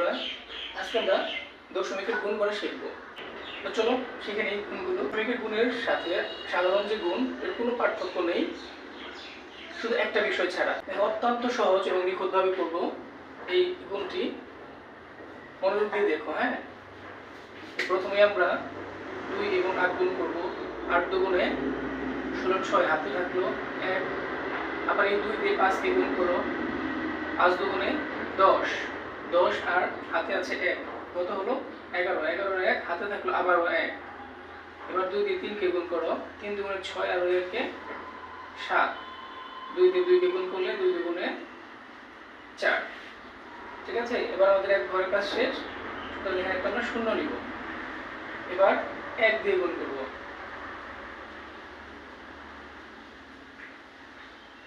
বন্ধুরা, আজকে আমরা দশমিকের গুণ করা শিখব। তো চলো শিখে নিই গুণগুলো। দশমিকের গুণের সাথে সাধারণ যে গুণ, এর কোনো পার্থক্য নেই। শুধু একটা বিষয় ছাড়া। অত্যন্ত সহজ এবং নিখুঁতভাবে করব এই গুণটি। মনোযোগ দিয়ে দেখো হ্যাঁ? প্রথমে আমরা দুই এবং আট গুণ করব। আট দুগুণে ষোলো ছয় হাতে থাকল এক। আবার এই দুই দিয়ে পাঁচকে গুণ করো। পাঁচ দুগুণে দশ। আর হাতে আছে এক। কত হলো? এগারো। এগারো এক, হাতে থাকল আবারও এক। এবার দুই দিয়ে তিনকে গুণ করো। তিন দুগুণে ছয় আর একে সাত। দুই দিয়ে দুইকে গুণ করলে দুই দুগুণে চার। ঠিক আছে? এবার আমাদের এক ঘরের কাজ শেষ। এখানে একটা আমরা শূন্য নিব। এবার এক দিয়ে গুণ করব।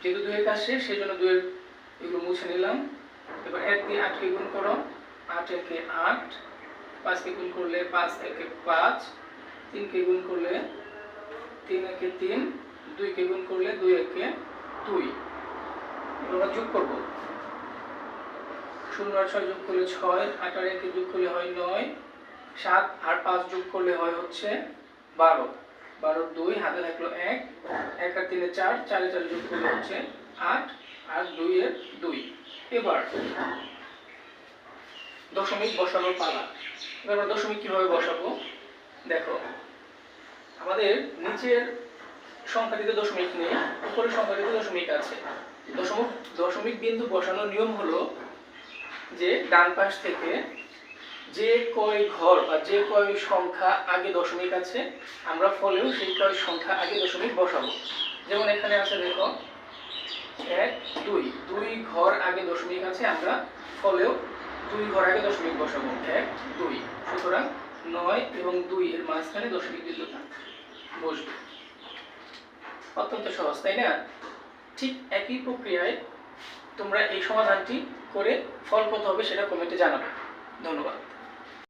যেহেতু দুইয়ের কাজ শেষ, সেই জন্য দুইয়ের এগুলো মুছে নিলাম। এবার এক দিয়ে আটকে গুণ করো। আট একে আট। পাঁচকে গুণ করলে পাঁচ, একে পাঁচ। তিনকে গুণ করলে তিন, একে তিন। দুইকে গুণ করলে দুই, একে দুই। আমরা যোগ করব। শূন্য আর ছয় যোগ করলে ছয়, আট আর একে যোগ করলে হয় নয়। সাত আর পাঁচ যোগ করলে হয় হচ্ছে বারো। বারো দুই, হাতে থাকল এক। এক আর তিনে চার, চারে চার যোগ করলে হচ্ছে আট। আর দুই এর দুই। এবার দশমিক বসানোর পালা। এবার দশমিক কীভাবে বসাবো? দেখো, আমাদের নিচের সংখ্যাটিতে দশমিক নেই, উপরের সংখ্যাটিতে দশমিক আছে। দশমিক দশমিক বিন্দু বসানোর নিয়ম হলো যে ডান পাশ থেকে যে কয় ঘর বা যে কয় সংখ্যা আগে দশমিক আছে, আমরা ফলেও সেই কয় সংখ্যা আগে দশমিক বসাবো। যেমন এখানে আছে দেখো দুই দুই ঘর আগে দশমিক আছে, আমরা ফলেও দুই ঘর আগে দশমিক বসাবো, এক, দুই। সুতরাং নয় এবং দুই এর মাঝখানে দশমিক বিন্দুটা বসবে। অত্যন্ত সহজ, তাই না? ঠিক একই প্রক্রিয়ায় তোমরা এই সমাধানটি করে ফল কত হবে সেটা কমেন্টে জানাবে। ধন্যবাদ।